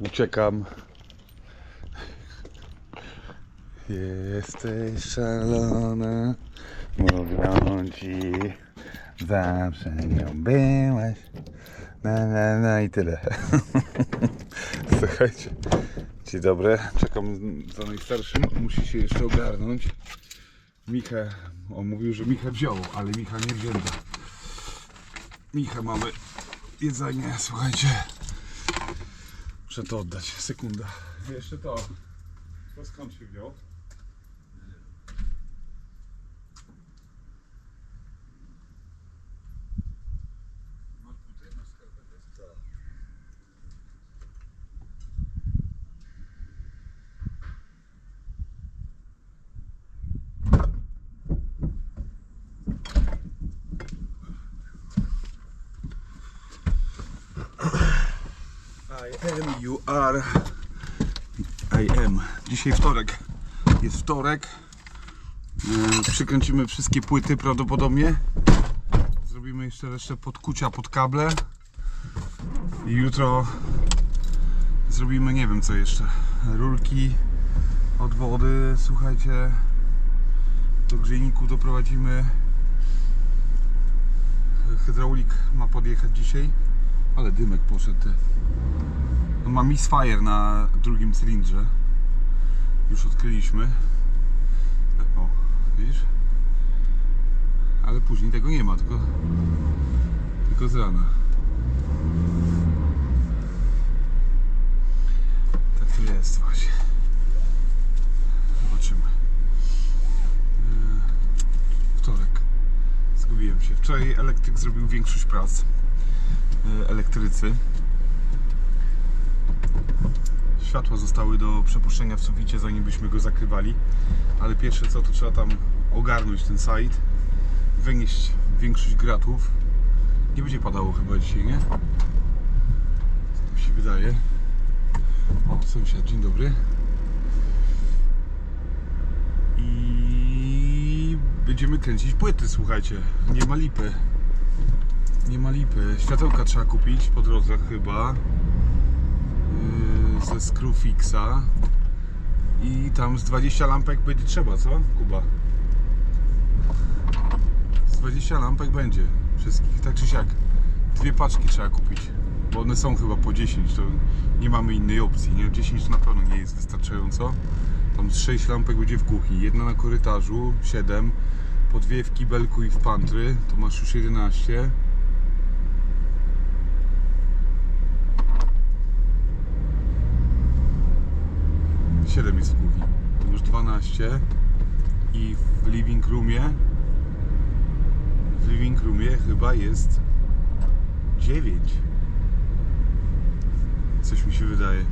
Uciekam. Jesteś szalona, mówią ci, zawsze nią byłaś. Na, na, na i tyle. Słuchajcie, dzień dobry, czekam za najstarszym, musi się jeszcze ogarnąć. Micha, on mówił, że Micha wziął, ale Micha nie wzięto. Micha mamy jedzenie, słuchajcie. Muszę to oddać, sekunda. Jeszcze to. To skąd się wziął? Masz buty? Masz skarpety? Tak. I I am. Dzisiaj wtorek. Jest wtorek. E, Przykręcimy wszystkie płyty prawdopodobnie. Zrobimy jeszcze resztę podkucia pod kable. I jutro zrobimy nie wiem co jeszcze. Rurki od wody. Słuchajcie. Do grzejników doprowadzimy. Hydraulik ma podjechać dzisiaj. Ale dymek poszedł. Ma misfire na drugim cylindrze. Już odkryliśmy. O, widzisz? Ale później tego nie ma, tylko, tylko z rana. Tak to jest właśnie. Zobaczymy. Eee, Wtorek. Zgubiłem się. Wczoraj elektryk zrobił większość prac. Eee, Elektrycy. Światła zostały do przepuszczenia w suficie, zanim byśmy go zakrywali. Ale pierwsze co, to trzeba tam ogarnąć ten site, wynieść większość gratów. Nie będzie padało chyba dzisiaj, nie? Tak mi się wydaje. O, sąsiad, dzień dobry. I będziemy kręcić płyty, słuchajcie. Nie ma lipy. Nie ma lipy. Światełka trzeba kupić po drodze chyba ze Screwfixa. I tam z 20 lampek będzie trzeba, co Kuba? Z 20 lampek będzie wszystkich, tak czy siak dwie paczki trzeba kupić bo one są chyba po 10 to nie mamy innej opcji, nie? 10 na pewno nie jest wystarczająco. Tam z 6 lampek będzie w kuchni, jedna na korytarzu 7 po dwie w kibelku i w pantry to masz już 11 7 jest w kuchni. To już 12 i w living roomie w living roomie chyba jest 9 coś mi się wydaje.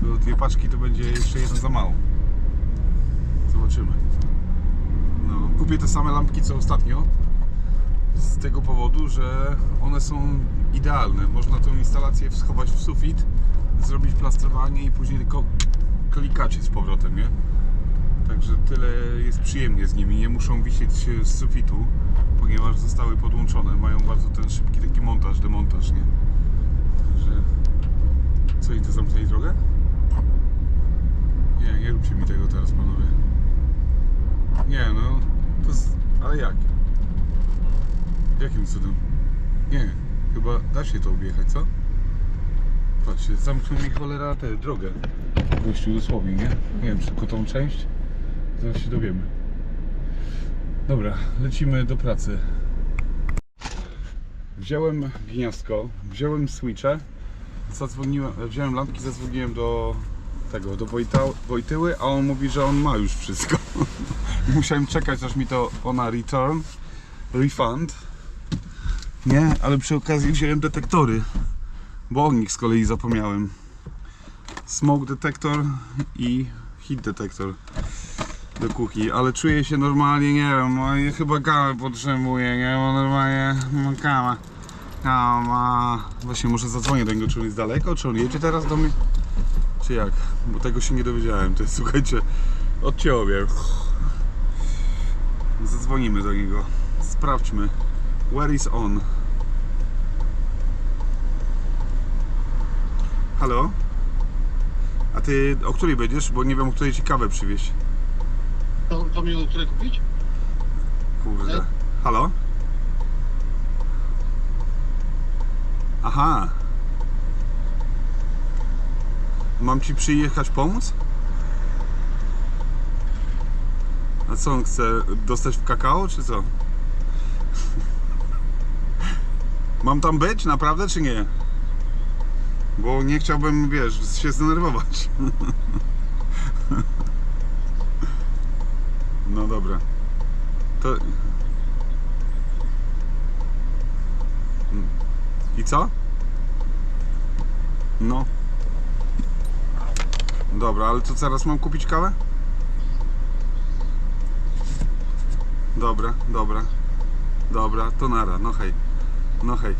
To dwie paczki to będzie jeszcze jeden za mało. Zobaczymy. No, kupię te same lampki co ostatnio z tego powodu, że one są idealne. Można tą instalację schować w sufit zrobić plastrowanie i później tylko klikacie z powrotem, nie? Także tyle jest przyjemnie z nimi, nie muszą wisieć się z sufitu, ponieważ zostały podłączone. Mają bardzo ten szybki taki montaż, demontaż, nie? Także... Co, idę zamknąć drogę? Nie, nie róbcie mi tego teraz, panowie. Nie, no... To. Ale jak? Jakim cudem? Nie, chyba da się to objechać, co? Patrzcie, zamknął mi cholera tę drogę. Gościu dosłownie, nie? Nie wiem, tylko tą część. Zaraz się dowiemy. Dobra, lecimy do pracy. Wziąłem gniazdko, wziąłem switche, zadzwoniłem, wziąłem lampki, zadzwoniłem do tego, do Wojta, Wojtyły, a on mówi, że on ma już wszystko. Musiałem czekać, aż mi to ona return, refund. Nie, ale przy okazji wziąłem detektory bo o nich z kolei zapomniałem. Smoke detector i heat detector do kuchni, ale czuję się normalnie, nie wiem, no chyba kawę potrzebuję, nie, bo normalnie mam kawę. Kawa. Właśnie może zadzwonię do niego, czy on jest daleko, czy on jedzie teraz do mnie, czy jak, bo tego się nie dowiedziałem, to jest, słuchajcie, odcięło mnie. Zadzwonimy do niego, sprawdźmy, where is on. Halo? A ty o której będziesz? Bo nie wiem, o której ci kawę przywieźć. To, to mi które kupić? Kurde. Halo? Aha. Mam ci przyjechać pomóc? A co on chce? Dostać w kakao, czy co? Mam tam być, naprawdę, czy nie? Bo nie chciałbym, wiesz, się zdenerwować. No dobra. To... I co? No. Dobra, ale to teraz mam kupić kawę? Dobra, dobra. Dobra, to nara, no hej. No hej.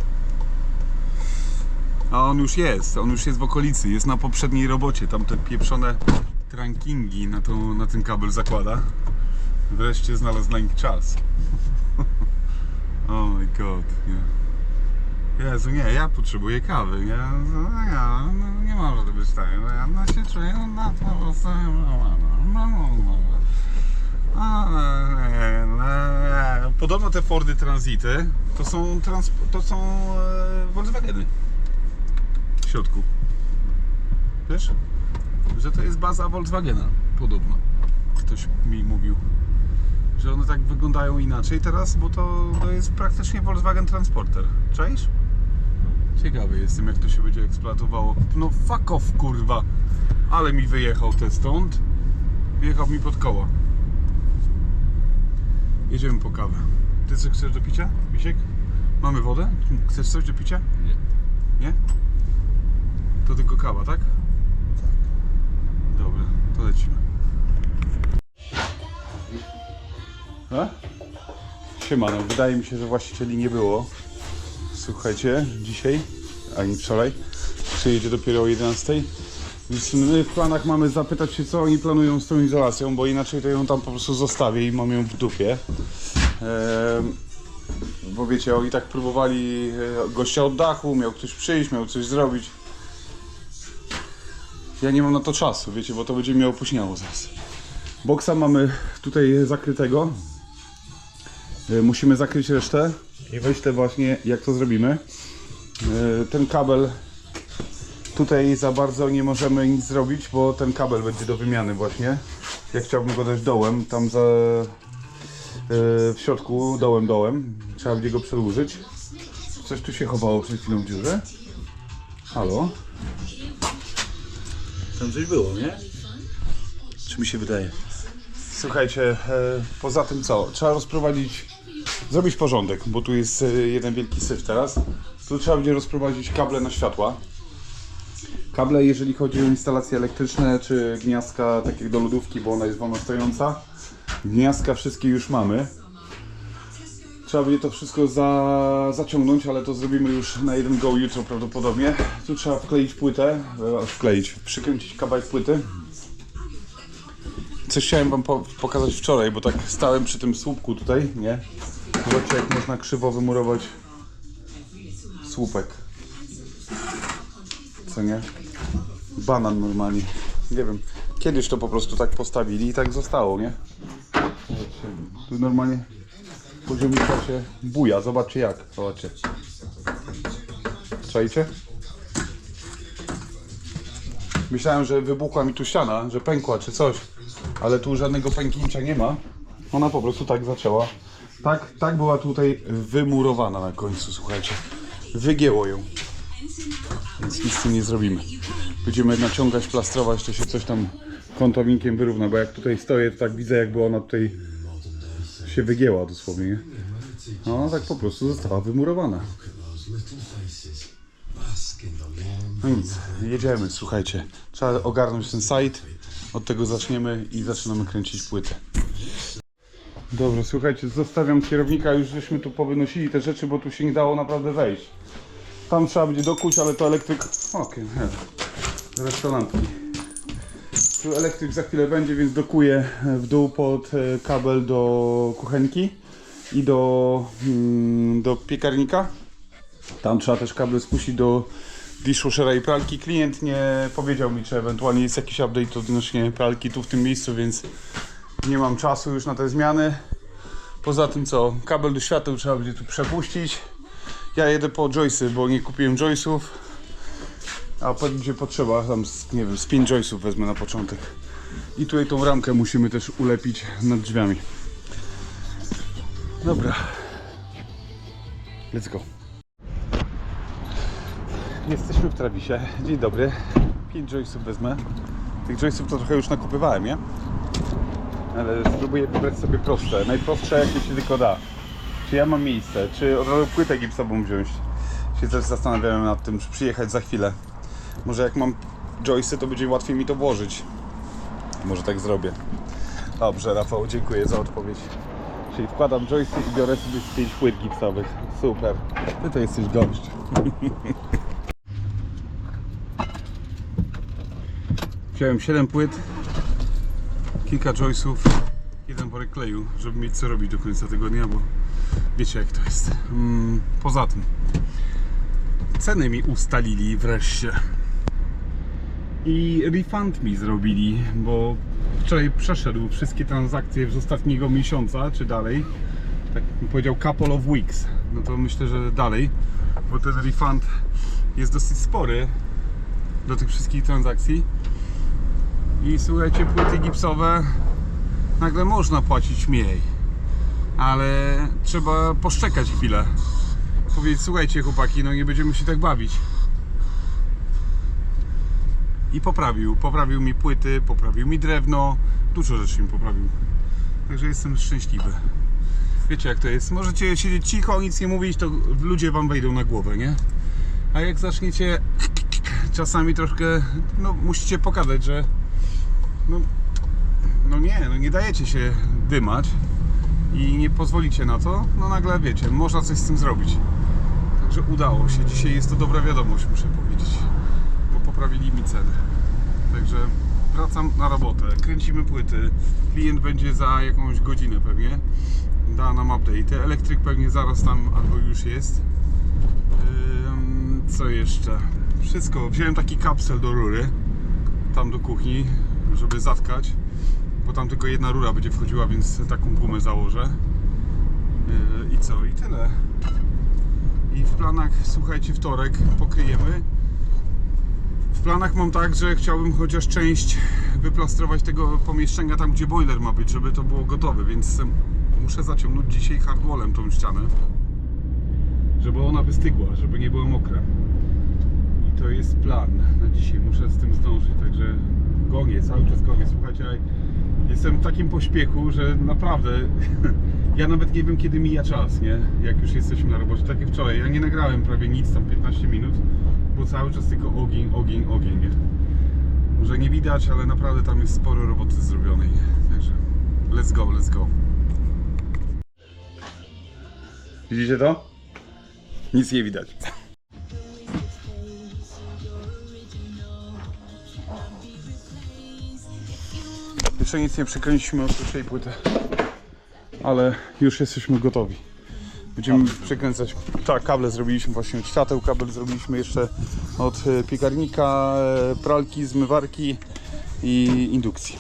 A on już jest, on już jest w okolicy, jest na poprzedniej robocie, tam te pieprzone trankingi na, tą, na ten kabel zakłada. Wreszcie znalazł dla nich czas. oh my god, nie. Jezu, nie, ja potrzebuję kawy, nie? No, ja, no, nie może to być tak, no, ja no, się czuję na po prostu... Podobno te Fordy Transity to są, trans, to są e, Volkswageny w środku. Wiesz? Że to jest baza Volkswagena, podobno. Ktoś mi mówił, że one tak wyglądają inaczej teraz, bo to, to jest praktycznie Volkswagen Transporter. Czaisz? Ciekawy jestem, jak to się będzie eksploatowało. No fuck off, kurwa. Ale mi wyjechał te stąd. Wjechał mi pod koło. Jedziemy po kawę. Ty co chcesz do picia, Wisiek? Mamy wodę? Chcesz coś do picia? Nie. Nie? To tylko kawa, tak? Tak. Dobra, to lecimy. A? Siemano, wydaje mi się, że właścicieli nie było. Słuchajcie, dzisiaj, ani wczoraj, przyjedzie dopiero o 11. Więc my w planach mamy zapytać się, co oni planują z tą izolacją, bo inaczej to ją tam po prostu zostawię i mam ją w dupie. Ehm, bo wiecie, oni tak próbowali e, gościa od dachu, miał ktoś przyjść, miał coś zrobić. Ja nie mam na to czasu, wiecie, bo to będzie mnie opóźniało zaraz. Boksa mamy tutaj zakrytego. E, Musimy zakryć resztę i myślę właśnie, jak to zrobimy. E, Ten kabel tutaj za bardzo nie możemy nic zrobić, bo ten kabel będzie do wymiany właśnie. Ja chciałbym go dać dołem, tam za e, w środku, dołem, dołem. Trzeba będzie go przedłużyć. Coś tu się chowało przed chwilą w dziurze. Halo? Tam coś było, nie? Czy mi się wydaje? Słuchajcie, e, poza tym co? Trzeba rozprowadzić, zrobić porządek, bo tu jest e, jeden wielki syf teraz. Tu trzeba będzie rozprowadzić kable na światła. Kable, jeżeli chodzi o instalacje elektryczne, czy gniazdka, tak jak do lodówki, bo ona jest wolno stojąca. Gniazdka wszystkie już mamy. Trzeba będzie to wszystko za, zaciągnąć, ale to zrobimy już na jeden go jutro prawdopodobnie. Tu trzeba wkleić płytę, e, wkleić, przykręcić kawałek płyty. Coś chciałem wam po pokazać wczoraj, bo tak stałem przy tym słupku tutaj, nie? Zobaczcie jak można krzywo wymurować słupek. Co nie? Banan normalnie. Nie wiem. Kiedyś to po prostu tak postawili i tak zostało, nie? Tu normalnie poziomika się buja. Zobaczcie jak. Zobaczcie. Czajcie? Myślałem, że wybuchła mi tu ściana, że pękła czy coś, ale tu żadnego pęknięcia nie ma. Ona po prostu tak zaczęła. Tak, tak była tutaj wymurowana na końcu, słuchajcie. Wygięło ją. Więc nic z tym nie zrobimy. Będziemy naciągać, plastrować, to się coś tam kątownikiem wyrówna, bo jak tutaj stoję, to tak widzę jakby ona tutaj się wygięła dosłownie, nie? No ona tak po prostu została wymurowana. No nic, jedziemy, słuchajcie. Trzeba ogarnąć ten site, od tego zaczniemy i zaczynamy kręcić płytę. Dobra, słuchajcie, zostawiam kierownika, już żeśmy tu powynosili te rzeczy, bo tu się nie dało naprawdę wejść. Tam trzeba będzie dokuć, ale to elektryk... Okej, okay, reszta lampki. Elektryk za chwilę będzie, więc dokuję w dół pod e, kabel do kuchenki i do, mm, do piekarnika. Tam trzeba też kable spuścić do dishwashera i pralki. Klient nie powiedział mi, czy ewentualnie jest jakiś update odnośnie pralki tu w tym miejscu, więc nie mam czasu już na te zmiany. Poza tym co, kabel do świateł trzeba będzie tu przepuścić. Ja jedę po joysy, bo nie kupiłem joysów. A będzie potrzeba, tam z, nie wiem, z 5 joysów wezmę na początek. I tutaj tą ramkę musimy też ulepić nad drzwiami. Dobra. Let's go. Jesteśmy w Trawisie. Dzień dobry. 5 joysów wezmę. Tych joysów to trochę już nakupywałem, nie? Ale spróbuję wybrać sobie proste. Najprostsze jakie się tylko da. Czy ja mam miejsce? Czy płytę gipsową wziąć? Się też zastanawiałem nad tym, czy przyjechać za chwilę. Może jak mam joysy, to będzie łatwiej mi to włożyć. Może tak zrobię. Dobrze, Rafał, dziękuję za odpowiedź. Czyli wkładam joysy i biorę sobie z 5 płyt gipsowych. Super. Ty to jesteś gość. Wziąłem 7 płyt, kilka joysów, jeden worek kleju, żeby mieć co robić do końca tygodnia, bo wiecie jak to jest. Mm, poza tym, ceny mi ustalili wreszcie. I refund mi zrobili, bo wczoraj przeszedł wszystkie transakcje z ostatniego miesiąca, czy dalej. Tak bym powiedział couple of weeks. No to myślę, że dalej, bo ten refund jest dosyć spory do tych wszystkich transakcji. I słuchajcie, płyty gipsowe nagle można płacić mniej, ale trzeba poszczekać chwilę. Powiedzieć, słuchajcie chłopaki, no nie będziemy się tak bawić. I poprawił, poprawił mi płyty, poprawił mi drewno, dużo rzeczy mi poprawił. Także jestem szczęśliwy. Wiecie jak to jest, możecie siedzieć cicho, nic nie mówić, to ludzie wam wejdą na głowę, nie? A jak zaczniecie czasami troszkę, no musicie pokazać, że no, no nie, no nie dajecie się dymać i nie pozwolicie na to, no nagle wiecie, można coś z tym zrobić. Także udało się. Dzisiaj jest to dobra wiadomość, muszę powiedzieć, poprawili mi ceny. Także wracam na robotę, kręcimy płyty. Klient będzie za jakąś godzinę pewnie. Da nam update. Elektryk pewnie zaraz tam albo już jest. Co jeszcze? Wszystko. Wziąłem taki kapsel do rury, tam do kuchni, żeby zatkać, bo tam tylko jedna rura będzie wchodziła, więc taką gumę założę. Yy, I co? I tyle. I w planach, słuchajcie, wtorek pokryjemy. W planach mam tak, że chciałbym chociaż część wyplastrować tego pomieszczenia tam, gdzie boiler ma być, żeby to było gotowe, więc muszę zaciągnąć dzisiaj hardwallem tą ścianę, żeby ona wystygła, żeby nie była mokra. I to jest plan na dzisiaj, muszę z tym zdążyć, także gonię, cały czas gonię. Słuchajcie, jestem w takim pośpiechu, że naprawdę ja nawet nie wiem kiedy mija czas, nie? Jak już jesteśmy na robocie, tak jak wczoraj. Ja nie nagrałem prawie nic, tam 15 minut, bo cały czas tylko ogień, ogień, ogień? Może nie widać, ale naprawdę tam jest sporo roboty zrobionej. Także let's go, let's go. Widzicie to? Nic nie widać. Jeszcze nic nie przekręciliśmy od pierwszej płyty. Ale już jesteśmy gotowi. Będziemy przekręcać. Tak, kable zrobiliśmy właśnie od świateł, kabel zrobiliśmy jeszcze od e, piekarnika, e, pralki, zmywarki i indukcji.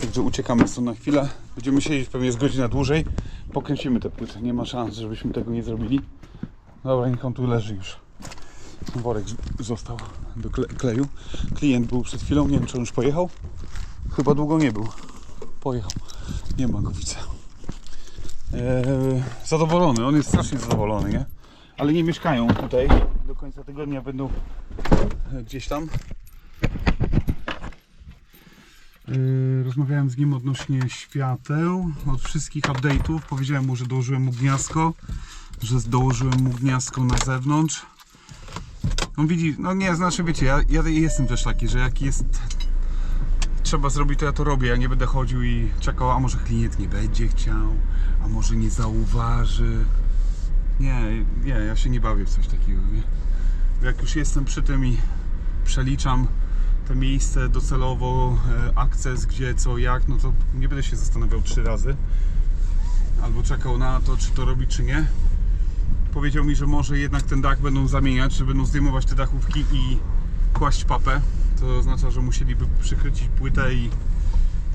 Także uciekamy stąd na chwilę. Będziemy siedzieć pewnie z godzina dłużej. Pokręcimy te płyty. Nie ma szans, żebyśmy tego nie zrobili. Dobra, niech on tu leży już. Worek został do kle- kleju. Klient był przed chwilą, nie wiem czy on już pojechał. Chyba długo nie był. Pojechał. Nie ma go, widzę. Eee, zadowolony, on jest strasznie zadowolony, nie? Ale nie mieszkają tutaj. Do końca tygodnia będą e, gdzieś tam. Eee, rozmawiałem z nim odnośnie świateł, od wszystkich update'ów. Powiedziałem mu, że dołożyłem mu gniazdko, że dołożyłem mu gniazdko na zewnątrz. On widzi, no nie, znaczy wiecie, ja, ja jestem też taki, że jak jest trzeba zrobić, to ja to robię. Ja nie będę chodził i czekał, a może klient nie będzie chciał, a może nie zauważy. Nie, nie, ja się nie bawię w coś takiego. Nie? Jak już jestem przy tym i przeliczam to miejsce docelowo, e, akces, gdzie, co, jak, no to nie będę się zastanawiał trzy razy. Albo czekał na to, czy to robić, czy nie. powiedział mi, że może jednak ten dach będą zamieniać, że będą zdejmować te dachówki i kłaść papę. To oznacza, że musieliby przykrycić płytę i,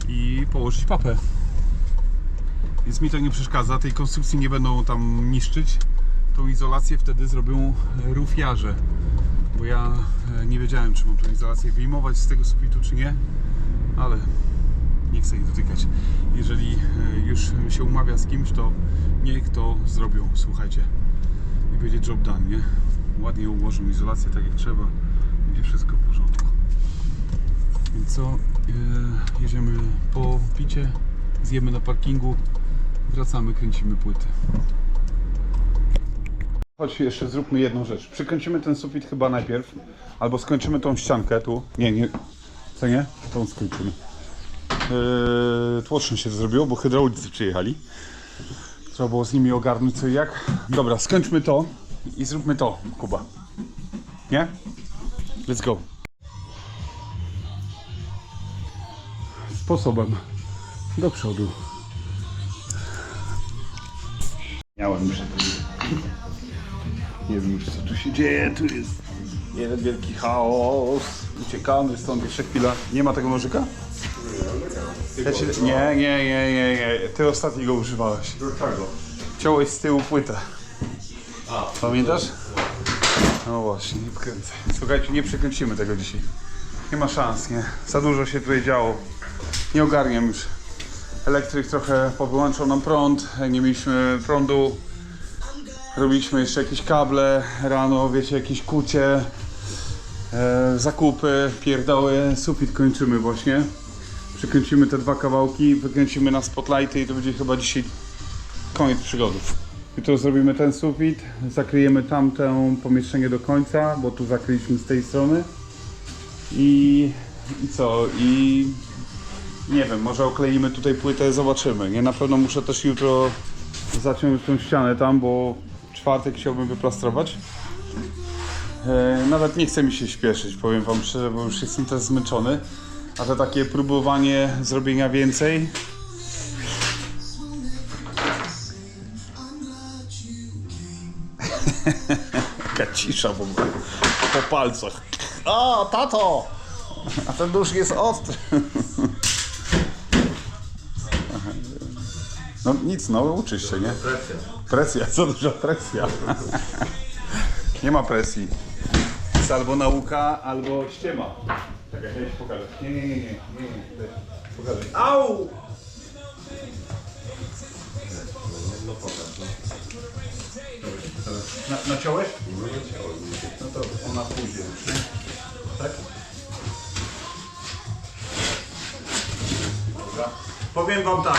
i położyć papę. Więc mi to nie przeszkadza, tej konstrukcji nie będą tam niszczyć. Tą izolację wtedy zrobią rufiarze. Bo ja e, nie wiedziałem, czy mam tą izolację wyjmować z tego sufitu, czy nie. Ale nie chcę ich dotykać. Jeżeli e, już się umawia z kimś, to niech to zrobią, słuchajcie. I będzie job done, nie? Ładnie ułożą izolację tak jak trzeba. Będzie wszystko w porządku. Więc co? E, jedziemy po picie, zjemy na parkingu, wracamy, kręcimy płyty. Chodź, jeszcze zróbmy jedną rzecz. Przykręcimy ten sufit chyba najpierw, albo skończymy tą ściankę tu. Nie, nie. Co nie? Tą skończymy. Yy, się zrobiło, bo hydraulicy przyjechali. Trzeba było z nimi ogarnąć co i jak. Dobra, skończmy to i zróbmy to, Kuba. Nie? Let's go. Sposobem do przodu. Miałem przed Nie wiem już co tu się dzieje, tu jest jeden wielki chaos. Uciekamy stąd jeszcze chwila. Nie ma tego nożyka? Ja. Nie, nie, nie, nie, nie. Ty ostatniego używałeś. Czego? Ciąłeś z tyłu płytę. Pamiętasz? No właśnie, nie wkręcę. Słuchajcie, nie przekręcimy tego dzisiaj. Nie ma szans, nie? Za dużo się tutaj działo. Nie ogarniam już. Elektryk trochę powyłączał nam prąd, nie mieliśmy prądu. Robiliśmy jeszcze jakieś kable rano, wiecie, jakieś kucie, e, zakupy, pierdoły. Sufit kończymy właśnie. Przykręcimy te dwa kawałki, wykręcimy na spotlighty i to będzie chyba dzisiaj koniec przygodów. Jutro zrobimy ten sufit, zakryjemy tamtę pomieszczenie do końca, bo tu zakryliśmy z tej strony. I, i co? I nie wiem, może okleimy tutaj płytę, zobaczymy. Nie, na pewno muszę też jutro zaciąć tą ścianę tam, bo czwartek chciałbym wyplastrować. E, nawet nie chce mi się śpieszyć, powiem wam szczerze, bo już jestem też zmęczony. A to takie próbowanie zrobienia więcej Jaka cisza w ogóle. Po palcach. A, tato! A ten nóż jest ostry. No nic, no uczysz się, nie? Presja. Presja, co duża presja. Nie ma presji. Jest albo nauka, albo ściema. Czekaj, ja ci pokażę. Nie, nie, nie, nie, nie, nie. Pokażę. Au! No pokaż. No. Na, naciąłeś? No leciałem. No to ona pójdzie już? Tak? Dobra. Powiem wam tak.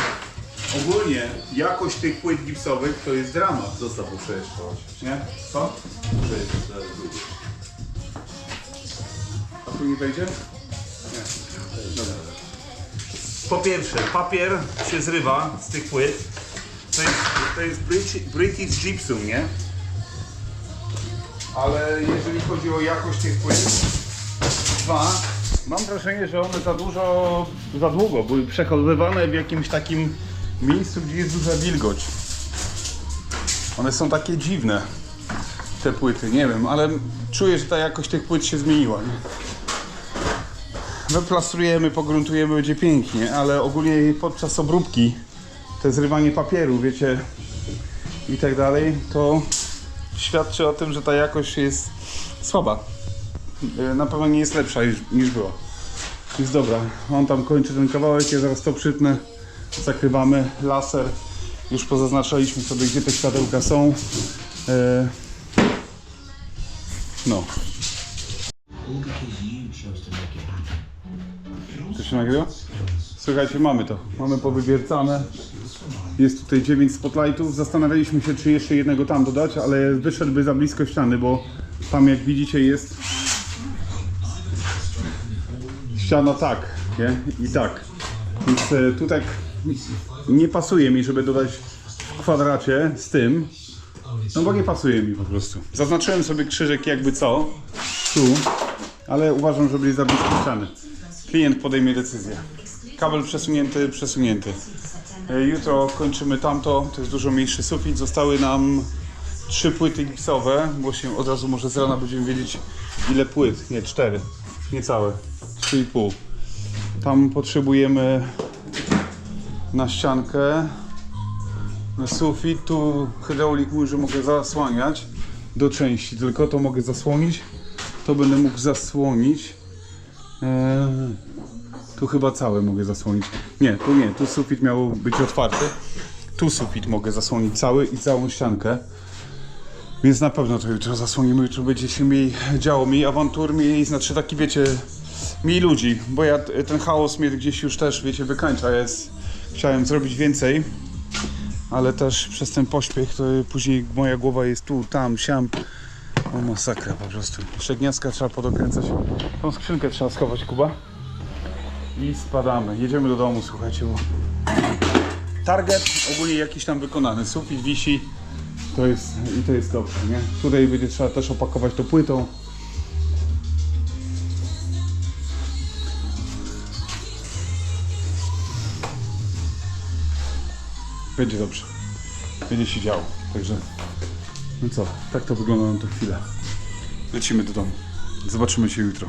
Ogólnie jakość tych płyt gipsowych to jest dramat. Zostaw mu przejechać. Nie? Co? A tu nie wejdzie? Nie. Dobra. Po pierwsze, papier się zrywa z tych płyt. To jest, to jest British, British Gypsum, nie? Ale jeżeli chodzi o jakość tych płyt, dwa, mam wrażenie, że one za dużo, za długo były przechowywane w jakimś takim miejscu, gdzie jest duża wilgoć. One są takie dziwne, te płyty, nie wiem, ale czuję, że ta jakość tych płyt się zmieniła. Nie? Wyplastrujemy, pogruntujemy, będzie pięknie, ale ogólnie podczas obróbki, te zrywanie papieru, wiecie, i tak dalej, to świadczy o tym, że ta jakość jest słaba. E, Na pewno nie jest lepsza niż, niż była. Jest dobra. On tam kończy ten kawałek, ja zaraz to przytnę. Zakrywamy laser. Już pozaznaczaliśmy sobie, gdzie te światełka są. E, No. To się nagrywa? Słuchajcie, mamy to. Mamy powywiercane. Jest tutaj 9 spotlightów. Zastanawialiśmy się, czy jeszcze jednego tam dodać, ale wyszedłby za blisko ściany, bo tam jak widzicie jest ściana tak, nie? I tak. Więc e, tu tak nie pasuje mi, żeby dodać w kwadracie z tym. No bo nie pasuje mi po prostu. Zaznaczyłem sobie krzyżyk jakby co, tu, ale uważam, że będzie za blisko ściany. Klient podejmie decyzję. Kabel przesunięty, przesunięty. E, Jutro kończymy tamto, to jest dużo mniejszy sufit. Zostały nam trzy płyty gipsowe. Właśnie od razu może z rana będziemy wiedzieć ile płyt. Nie, cztery. Niecałe. Trzy i pół. Tam potrzebujemy na ściankę, na sufit. Tu hydraulik mówi, że mogę zasłaniać do części, tylko to mogę zasłonić. To będę mógł zasłonić. Eee, tu chyba całe mogę zasłonić. Nie, tu nie, tu sufit miał być otwarty. Tu sufit mogę zasłonić cały i całą ściankę. Więc na pewno to jutro zasłonimy, jutro będzie się mniej działo, mniej awantur, znaczy taki wiecie, mniej ludzi, bo ja ten chaos mnie gdzieś już też, wiecie, wykańcza, jest, chciałem zrobić więcej, ale też przez ten pośpiech to później moja głowa jest tu, tam, siam, o masakra po prostu. Jeszcze gniazdka trzeba podokręcać, tą skrzynkę trzeba schować, Kuba i spadamy, jedziemy do domu, słuchajcie, bo target ogólnie jakiś tam wykonany, sufit wisi, to jest, i to jest dobrze, nie? Tutaj będzie trzeba też opakować to płytą. Będzie dobrze. Będzie się działo. Także, no co, tak to wygląda na tą chwilę. Lecimy do domu. Zobaczymy się jutro.